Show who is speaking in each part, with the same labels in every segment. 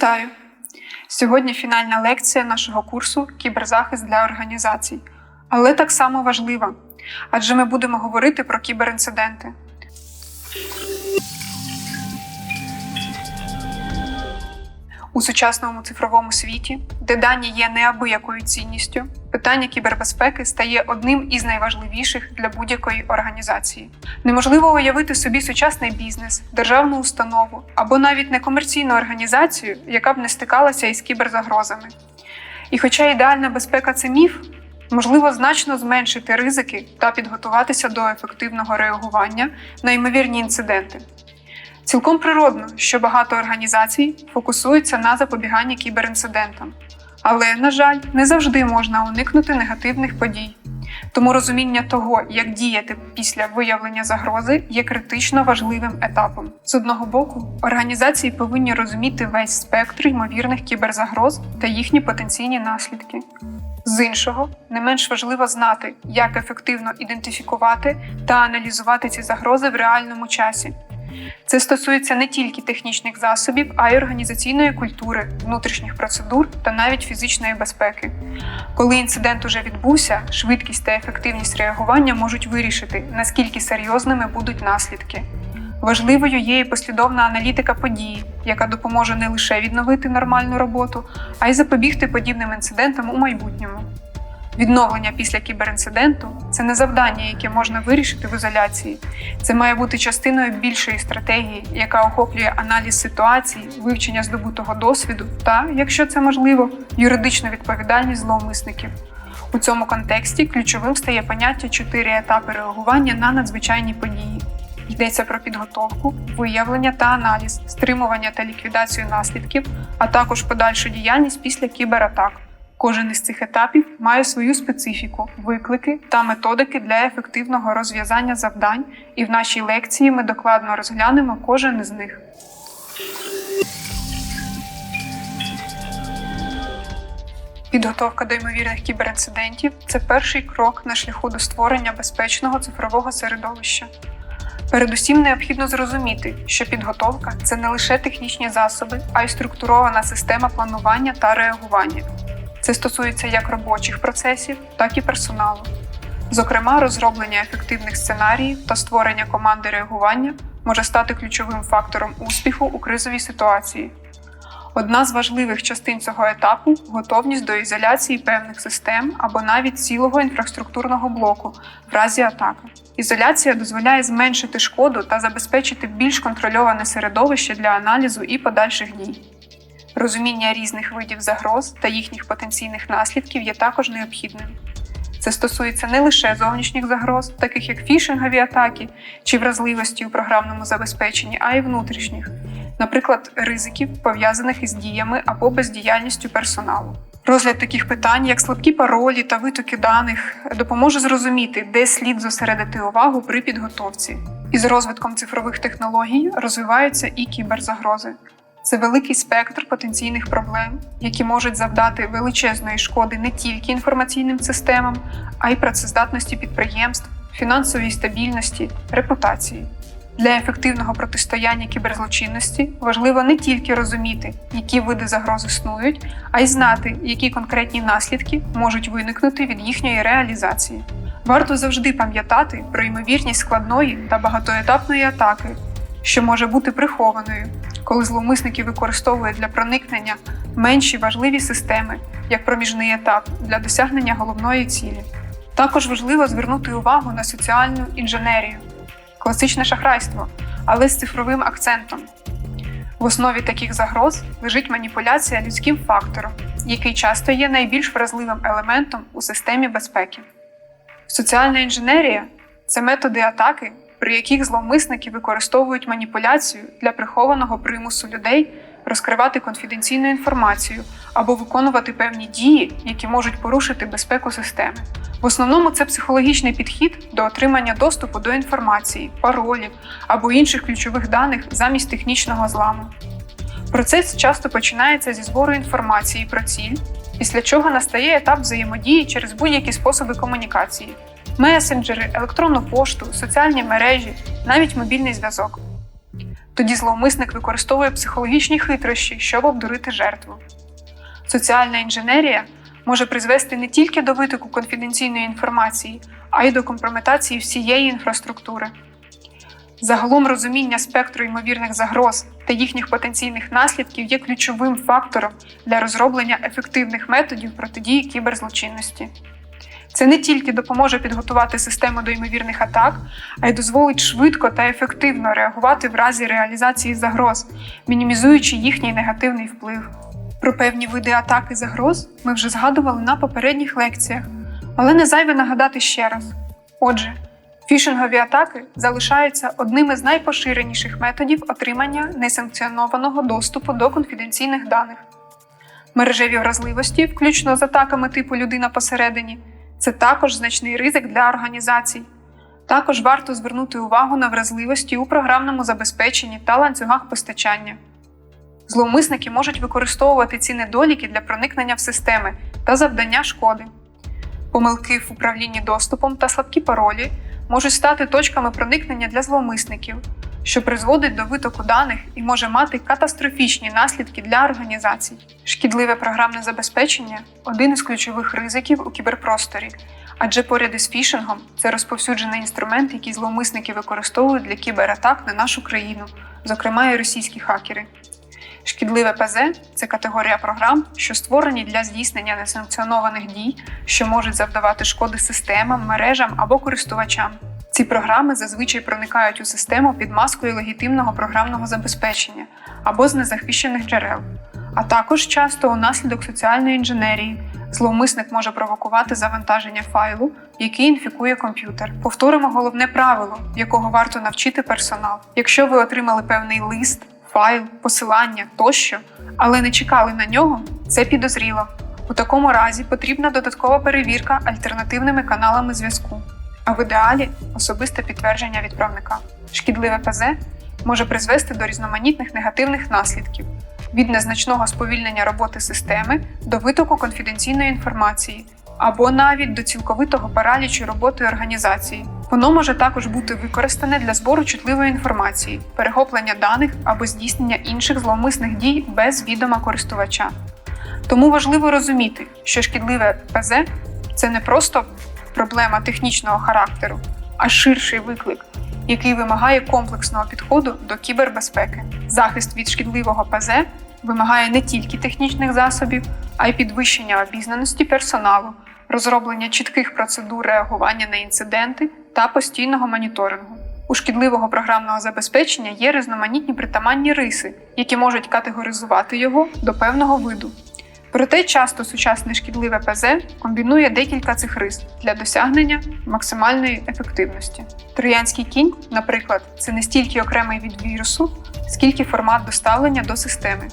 Speaker 1: Вітаю! Сьогодні фінальна лекція нашого курсу Кіберзахист для організацій, але так само важлива, адже ми будемо говорити про кіберінциденти. У сучасному цифровому світі, де дані є неабиякою цінністю, питання кібербезпеки стає одним із найважливіших для будь-якої організації. Неможливо уявити собі сучасний бізнес, державну установу або навіть некомерційну організацію, яка б не стикалася із кіберзагрозами. І хоча ідеальна безпека це міф, можливо значно зменшити ризики та підготуватися до ефективного реагування на ймовірні інциденти. Цілком природно, що багато організацій фокусуються на запобіганні кіберінцидентам. Але, на жаль, не завжди можна уникнути негативних подій. Тому розуміння того, як діяти після виявлення загрози, є критично важливим етапом. З одного боку, організації повинні розуміти весь спектр ймовірних кіберзагроз та їхні потенційні наслідки. З іншого, не менш важливо знати, як ефективно ідентифікувати та аналізувати ці загрози в реальному часі. Це стосується не тільки технічних засобів, а й організаційної культури, внутрішніх процедур та навіть фізичної безпеки. Коли інцидент уже відбувся, швидкість та ефективність реагування можуть вирішити, наскільки серйозними будуть наслідки. Важливою є і послідовна аналітика події, яка допоможе не лише відновити нормальну роботу, а й запобігти подібним інцидентам у майбутньому. Відновлення після кіберінциденту це не завдання, яке можна вирішити в ізоляції. Це має бути частиною більшої стратегії, яка охоплює аналіз ситуації, вивчення здобутого досвіду та, якщо це можливо, юридичну відповідальність зловмисників. У цьому контексті ключовим стає поняття чотири етапи реагування на надзвичайні події. Йдеться про підготовку, виявлення та аналіз, стримування та ліквідацію наслідків, а також подальшу діяльність після кібератак. Кожен із цих етапів має свою специфіку, виклики та методики для ефективного розв'язання завдань, і в нашій лекції ми докладно розглянемо кожен із них. Підготовка до ймовірних кіберінцидентів це перший крок на шляху до створення безпечного цифрового середовища. Передусім необхідно зрозуміти, що підготовка це не лише технічні засоби, а й структурована система планування та реагування. Це стосується як робочих процесів, так і персоналу. Зокрема, розроблення ефективних сценаріїв та створення команди реагування може стати ключовим фактором успіху у кризовій ситуації. Одна з важливих частин цього етапу готовність до ізоляції певних систем або навіть цілого інфраструктурного блоку в разі атаки. Ізоляція дозволяє зменшити шкоду та забезпечити більш контрольоване середовище для аналізу і подальших дій. Розуміння різних видів загроз та їхніх потенційних наслідків є також необхідним. Це стосується не лише зовнішніх загроз, таких як фішингові атаки чи вразливості у програмному забезпеченні, а й внутрішніх, наприклад, ризиків, пов'язаних із діями або бездіяльністю персоналу. Розгляд таких питань, як слабкі паролі та витоки даних, допоможе зрозуміти, де слід зосередити увагу при підготовці. Із розвитком цифрових технологій розвиваються і кіберзагрози. Це великий спектр потенційних проблем, які можуть завдати величезної шкоди не тільки інформаційним системам, а й працездатності підприємств, фінансовій стабільності, репутації. Для ефективного протистояння кіберзлочинності важливо не тільки розуміти, які види загроз існують, а й знати, які конкретні наслідки можуть виникнути від їхньої реалізації. Варто завжди пам'ятати про ймовірність складної та багатоетапної атаки, що може бути прихованою, коли зловмисники використовують для проникнення менші важливі системи як проміжний етап для досягнення головної цілі. Також важливо звернути увагу на соціальну інженерію, класичне шахрайство, але з цифровим акцентом. В основі таких загроз лежить маніпуляція людським фактором, який часто є найбільш вразливим елементом у системі безпеки. Соціальна інженерія це методи атаки, при яких зловмисники використовують маніпуляцію для прихованого примусу людей розкривати конфіденційну інформацію або виконувати певні дії, які можуть порушити безпеку системи. В основному це психологічний підхід до отримання доступу до інформації, паролів або інших ключових даних замість технічного зламу. Процес часто починається зі збору інформації про ціль, після чого настає етап взаємодії через будь-які способи комунікації месенджери, електронну пошту, соціальні мережі, навіть мобільний зв'язок. Тоді зловмисник використовує психологічні хитрощі, щоб обдурити жертву. Соціальна інженерія може призвести не тільки до витоку конфіденційної інформації, а й до компрометації всієї інфраструктури. Загалом розуміння спектру ймовірних загроз та їхніх потенційних наслідків є ключовим фактором для розроблення ефективних методів протидії кіберзлочинності. Це не тільки допоможе підготувати систему до ймовірних атак, а й дозволить швидко та ефективно реагувати в разі реалізації загроз, мінімізуючи їхній негативний вплив. Про певні види атак і загроз ми вже згадували на попередніх лекціях, але не зайве нагадати ще раз. Отже, фішингові атаки залишаються одним із найпоширеніших методів отримання несанкціонованого доступу до конфіденційних даних. Мережеві вразливості, включно з атаками типу людина посередині, це також значний ризик для організацій. Також варто звернути увагу на вразливості у програмному забезпеченні та ланцюгах постачання. Зловмисники можуть використовувати ці недоліки для проникнення в системи та завдання шкоди. Помилки в управлінні доступом та слабкі паролі можуть стати точками проникнення для зловмисників, що призводить до витоку даних і може мати катастрофічні наслідки для організацій. Шкідливе програмне забезпечення один із ключових ризиків у кіберпросторі, адже поряд із фішингом це розповсюджений інструмент, який зловмисники використовують для кібератак на нашу країну, зокрема і російські хакери. Шкідливе ПЗ це категорія програм, що створені для здійснення несанкціонованих дій, що можуть завдавати шкоди системам, мережам або користувачам. Ці програми зазвичай проникають у систему під маскою легітимного програмного забезпечення або з незахищених джерел, а також часто унаслідок соціальної інженерії. Зловмисник може провокувати завантаження файлу, який інфікує комп'ютер. Повторимо головне правило, якого варто навчити персонал. Якщо ви отримали певний лист, файл, посилання тощо, але не чекали на нього, це підозріло. У такому разі потрібна додаткова перевірка альтернативними каналами зв'язку, а в ідеалі особисте підтвердження відправника. Шкідливе ПЗ може призвести до різноманітних негативних наслідків від незначного сповільнення роботи системи до витоку конфіденційної інформації або навіть до цілковитого паралічу роботи організації. Воно може також бути використане для збору чутливої інформації, перехоплення даних або здійснення інших зловмисних дій без відома користувача. Тому важливо розуміти, що шкідливе ПЗ це не просто проблема технічного характеру, а ширший виклик, який вимагає комплексного підходу до кібербезпеки. Захист від шкідливого ПЗ вимагає не тільки технічних засобів, а й підвищення обізнаності персоналу, розроблення чітких процедур реагування на інциденти та постійного моніторингу. У шкідливого програмного забезпечення є різноманітні притаманні риси, які можуть категоризувати його до певного виду. Проте часто сучасне шкідливе ПЗ комбінує декілька цих рис для досягнення максимальної ефективності. Троянський кінь, наприклад, це не стільки окремий від вірусу, скільки формат доставлення до системи.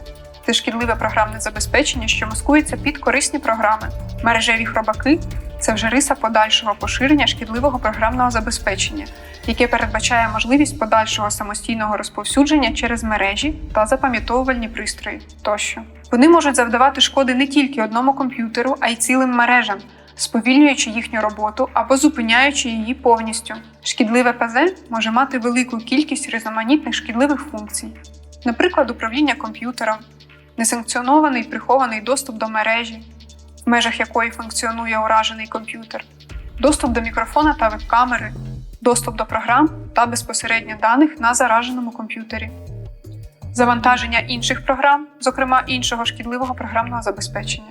Speaker 1: Це шкідливе програмне забезпечення, що маскується під корисні програми. Мережеві хробаки це вже риса подальшого поширення шкідливого програмного забезпечення, яке передбачає можливість подальшого самостійного розповсюдження через мережі та запам'ятовувальні пристрої тощо. Вони можуть завдавати шкоди не тільки одному комп'ютеру, а й цілим мережам, сповільнюючи їхню роботу або зупиняючи її повністю. Шкідливе ПЗ може мати велику кількість різноманітних шкідливих функцій, наприклад, управління комп'ютером, несанкціонований прихований доступ до мережі, в межах якої функціонує уражений комп'ютер, доступ до мікрофона та веб-камери, доступ до програм та безпосередньо даних на зараженому комп'ютері, завантаження інших програм, зокрема іншого шкідливого програмного забезпечення.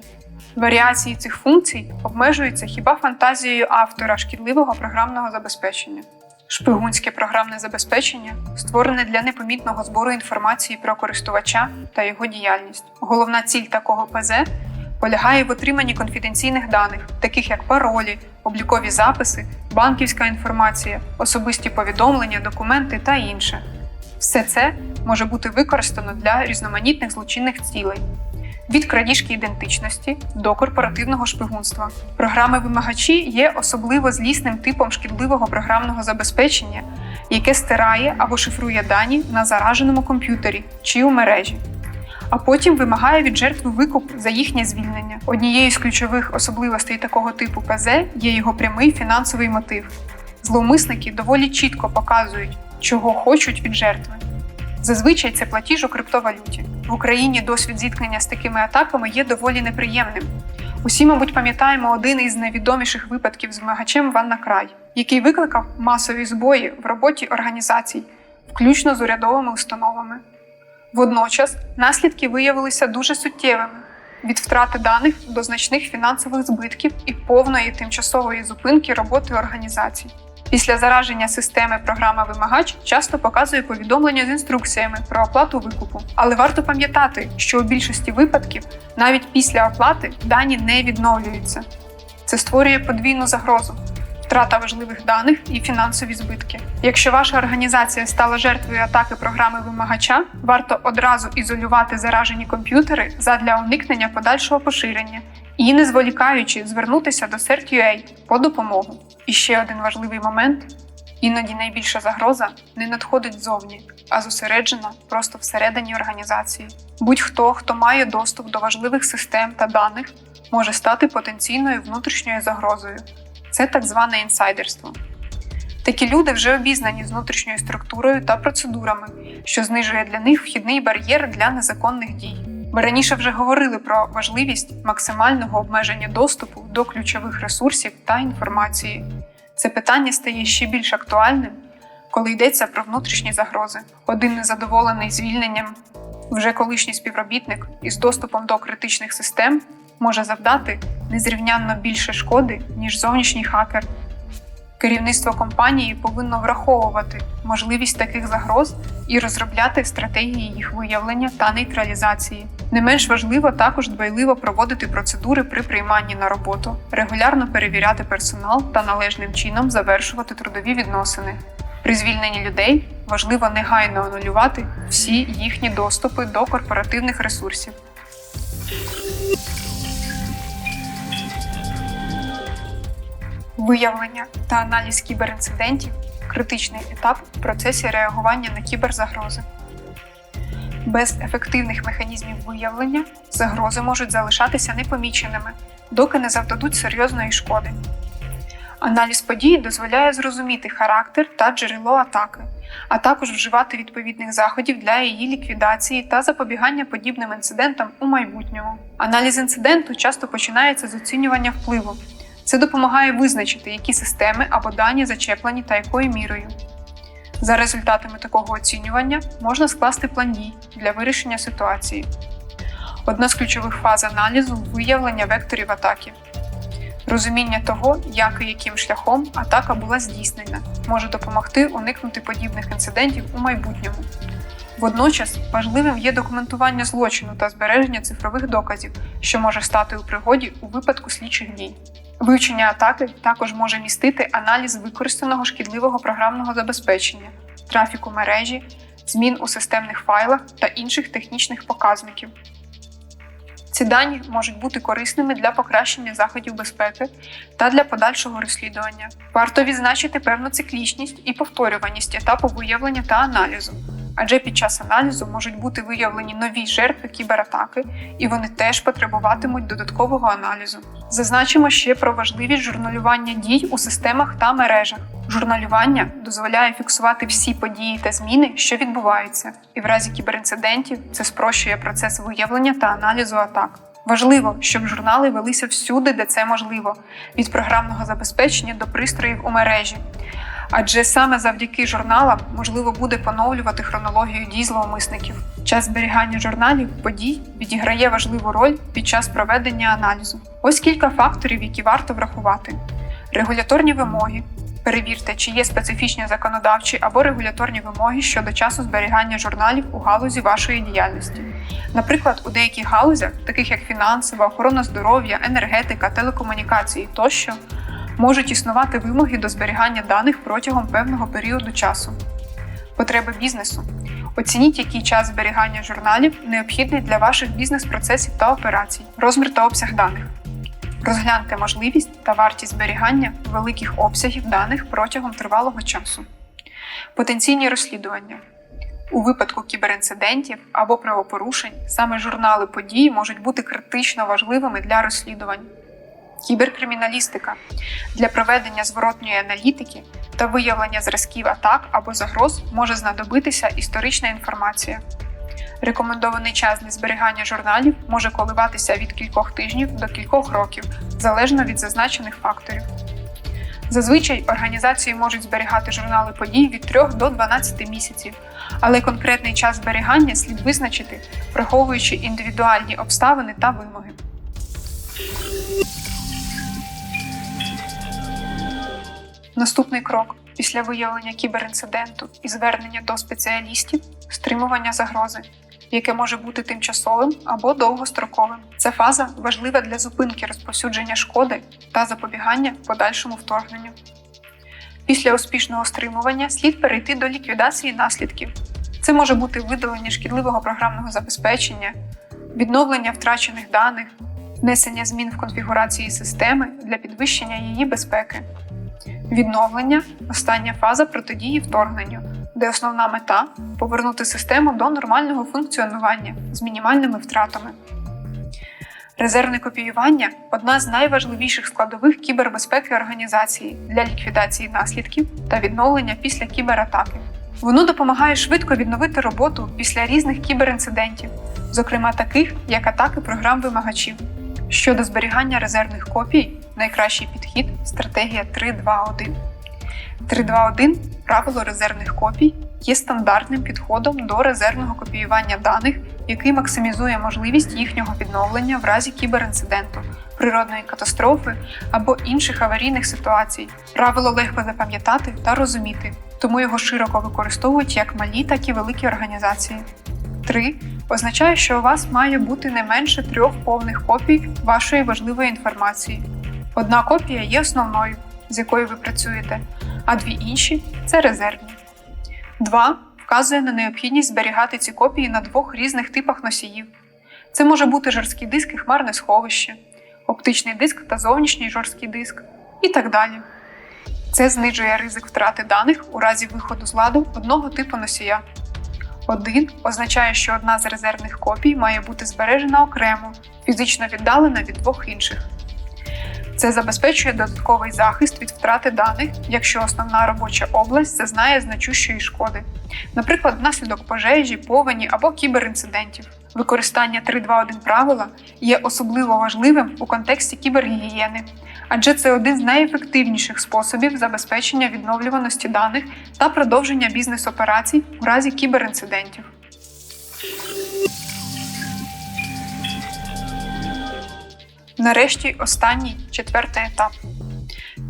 Speaker 1: Варіації цих функцій обмежуються хіба фантазією автора шкідливого програмного забезпечення. Шпигунське програмне забезпечення створене для непомітного збору інформації про користувача та його діяльність. Головна ціль такого ПЗ полягає в отриманні конфіденційних даних, таких як паролі, облікові записи, банківська інформація, особисті повідомлення, документи та інше. Все це може бути використано для різноманітних злочинних цілей. Від крадіжки ідентичності до корпоративного шпигунства. Програми-вимагачі є особливо злісним типом шкідливого програмного забезпечення, яке стирає або шифрує дані на зараженому комп'ютері чи у мережі, а потім вимагає від жертви викуп за їхнє звільнення. Однією з ключових особливостей такого типу ПЗ є його прямий фінансовий мотив. Зловмисники доволі чітко показують, чого хочуть від жертви. Зазвичай це платіж у криптовалюті. В Україні досвід зіткнення з такими атаками є доволі неприємним. Усі, мабуть, пам'ятаємо один із найвідоміших випадків з вимагачем Ваннакрай, який викликав масові збої в роботі організацій, включно з урядовими установами. Водночас наслідки виявилися дуже суттєвими від втрати даних до значних фінансових збитків і повної тимчасової зупинки роботи організацій. Після зараження системи програма Вимагач часто показує повідомлення з інструкціями про оплату викупу. Але варто пам'ятати, що у більшості випадків навіть після оплати дані не відновлюються. Це створює подвійну загрозу. Втрата важливих даних і фінансові збитки. Якщо ваша організація стала жертвою атаки програми вимагача, варто одразу ізолювати заражені комп'ютери задля уникнення подальшого поширення і, не зволікаючи, звернутися до CERT.UA по допомогу. І ще один важливий момент: іноді найбільша загроза не надходить ззовні, а зосереджена просто всередині організації. Будь-хто, хто має доступ до важливих систем та даних, може стати потенційною внутрішньою загрозою. Це так зване інсайдерство. Такі люди вже обізнані з внутрішньою структурою та процедурами, що знижує для них вхідний бар'єр для незаконних дій. Ми раніше вже говорили про важливість максимального обмеження доступу до ключових ресурсів та інформації. Це питання стає ще більш актуальним, коли йдеться про внутрішні загрози. Один незадоволений звільненням, вже колишній співробітник із доступом до критичних систем може завдати незрівнянно більше шкоди, ніж зовнішній хакер. Керівництво компанії повинно враховувати можливість таких загроз і розробляти стратегії їх виявлення та нейтралізації. Не менш важливо також дбайливо проводити процедури при прийманні на роботу, регулярно перевіряти персонал та належним чином завершувати трудові відносини. При звільненні людей важливо негайно анулювати всі їхні доступи до корпоративних ресурсів. Виявлення та аналіз кіберінцидентів критичний етап в процесі реагування на кіберзагрози. Без ефективних механізмів виявлення загрози можуть залишатися непоміченими, доки не завдадуть серйозної шкоди. Аналіз подій дозволяє зрозуміти характер та джерело атаки, а також вживати відповідних заходів для її ліквідації та запобігання подібним інцидентам у майбутньому. Аналіз інциденту часто починається з оцінювання впливу. Це допомагає визначити, які системи або дані зачеплені та якою мірою. За результатами такого оцінювання можна скласти план дій для вирішення ситуації. Одна з ключових фаз аналізу виявлення векторів атаки. Розуміння того, як і яким шляхом атака була здійснена, може допомогти уникнути подібних інцидентів у майбутньому. Водночас важливим є документування злочину та збереження цифрових доказів, що може стати у пригоді у випадку слідчих дій. Вивчення атаки також може містити аналіз використаного шкідливого програмного забезпечення, трафіку мережі, змін у системних файлах та інших технічних показників. Ці дані можуть бути корисними для покращення заходів безпеки та для подальшого розслідування. Варто відзначити певну циклічність і повторюваність етапу виявлення та аналізу, адже під час аналізу можуть бути виявлені нові жертви кібератаки, і вони теж потребуватимуть додаткового аналізу. Зазначимо ще про важливість журналювання дій у системах та мережах. Журналювання дозволяє фіксувати всі події та зміни, що відбуваються, і в разі кіберінцидентів це спрощує процес виявлення та аналізу атак. Важливо, щоб журнали велися всюди, де це можливо, від програмного забезпечення до пристроїв у мережі. Адже саме завдяки журналам можливо буде поновлювати хронологію дій зловмисників. Час зберігання журналів подій відіграє важливу роль під час проведення аналізу. Ось кілька факторів, які варто врахувати: регуляторні вимоги. Перевірте, чи є специфічні законодавчі або регуляторні вимоги щодо часу зберігання журналів у галузі вашої діяльності. Наприклад, у деяких галузях, таких як фінансова, охорона здоров'я, енергетика, телекомунікації тощо, можуть існувати вимоги до зберігання даних протягом певного періоду часу. Потреби бізнесу. Оцініть, який час зберігання журналів необхідний для ваших бізнес-процесів та операцій, розмір та обсяг даних. Розгляньте можливість та вартість зберігання великих обсягів даних протягом тривалого часу. Потенційні розслідування. У випадку кіберінцидентів або правопорушень саме журнали подій можуть бути критично важливими для розслідувань. Кіберкриміналістика для проведення зворотньої аналітики та виявлення зразків атак або загроз може знадобитися історична інформація. Рекомендований час для зберігання журналів може коливатися від кількох тижнів до кількох років, залежно від зазначених факторів. Зазвичай організації можуть зберігати журнали подій від 3 до 12 місяців, але конкретний час зберігання слід визначити, враховуючи індивідуальні обставини та вимоги. Наступний крок після виявлення кіберінциденту і звернення до спеціалістів стримування загрози, яке може бути тимчасовим або довгостроковим. Ця фаза важлива для зупинки розповсюдження шкоди та запобігання подальшому вторгненню. Після успішного стримування слід перейти до ліквідації наслідків. Це може бути видалення шкідливого програмного забезпечення, відновлення втрачених даних, внесення змін в конфігурації системи для підвищення її безпеки. Відновлення остання фаза протидії вторгненню, де основна мета повернути систему до нормального функціонування з мінімальними втратами. Резервне копіювання одна з найважливіших складових кібербезпеки організації для ліквідації наслідків та відновлення після кібератаки. Воно допомагає швидко відновити роботу після різних кіберінцидентів, зокрема таких, як атаки програм вимагачів. Щодо зберігання резервних копій, найкращий підхід стратегія 3.2.1. 3.2.1 правило резервних копій є стандартним підходом до резервного копіювання даних, який максимізує можливість їхнього відновлення в разі кіберінциденту, природної катастрофи або інших аварійних ситуацій. Правило легко запам'ятати та розуміти, тому його широко використовують як малі, так і великі організації. 3 означає, що у вас має бути не менше трьох повних копій вашої важливої інформації. Одна копія є основною, з якою ви працюєте, а дві інші це резервні. 2 вказує на необхідність зберігати ці копії на двох різних типах носіїв. Це може бути жорсткий диск і хмарне сховище, оптичний диск та зовнішній жорсткий диск і так далі. Це знижує ризик втрати даних у разі виходу з ладу одного типу носія. Один означає, що одна з резервних копій має бути збережена окремо, фізично віддалена від двох інших. Це забезпечує додатковий захист від втрати даних, якщо основна робоча область зазнає значущої шкоди, наприклад, внаслідок пожежі, повені або кіберінцидентів. Використання 3.2.1 правила є особливо важливим у контексті кібергігієни, адже це один з найефективніших способів забезпечення відновлюваності даних та продовження бізнес-операцій у разі кіберінцидентів. Нарешті останній четвертий етап.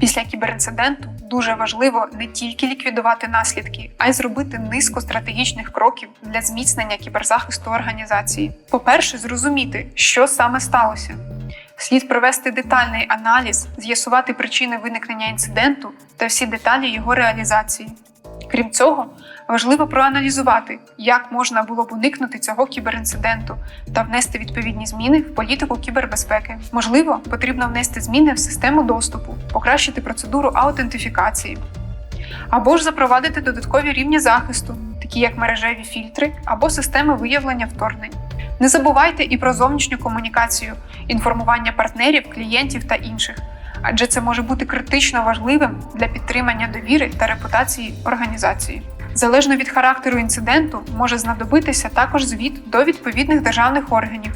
Speaker 1: Після кіберінциденту дуже важливо не тільки ліквідувати наслідки, а й зробити низку стратегічних кроків для зміцнення кіберзахисту організації. По-перше, зрозуміти, що саме сталося. Слід провести детальний аналіз, з'ясувати причини виникнення інциденту та всі деталі його реалізації. Крім цього, важливо проаналізувати, як можна було б уникнути цього кіберінциденту та внести відповідні зміни в політику кібербезпеки. Можливо, потрібно внести зміни в систему доступу, покращити процедуру аутентифікації, або ж запровадити додаткові рівні захисту, такі як мережеві фільтри або системи виявлення вторгнень. Не забувайте і про зовнішню комунікацію, інформування партнерів, клієнтів та інших адже це може бути критично важливим для підтримання довіри та репутації організації. Залежно від характеру інциденту, може знадобитися також звіт до відповідних державних органів.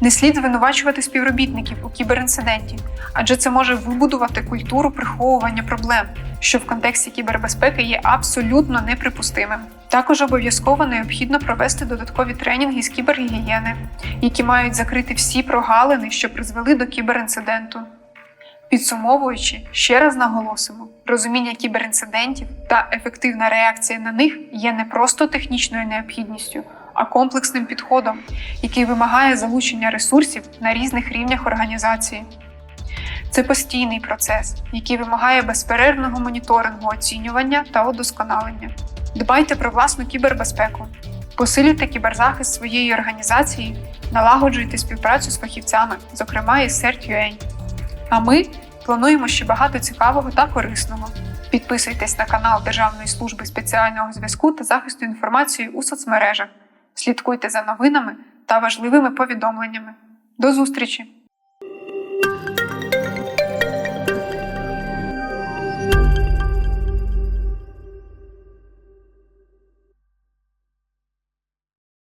Speaker 1: Не слід звинувачувати співробітників у кіберінциденті, адже це може вибудувати культуру приховування проблем, що в контексті кібербезпеки є абсолютно неприпустимим. Також обов'язково необхідно провести додаткові тренінги з кібергігієни, які мають закрити всі прогалини, що призвели до кіберінциденту. Підсумовуючи, ще раз наголосимо, розуміння кіберінцидентів та ефективна реакція на них є не просто технічною необхідністю, а комплексним підходом, який вимагає залучення ресурсів на різних рівнях організації. Це постійний процес, який вимагає безперервного моніторингу, оцінювання та удосконалення. Дбайте про власну кібербезпеку, посилюйте кіберзахист своєї організації, налагоджуйте співпрацю з фахівцями, зокрема із CERT.UA. А ми плануємо ще багато цікавого та корисного. Підписуйтесь на канал Державної служби спеціального зв'язку та захисту інформації у соцмережах. Слідкуйте за новинами та важливими повідомленнями. До зустрічі!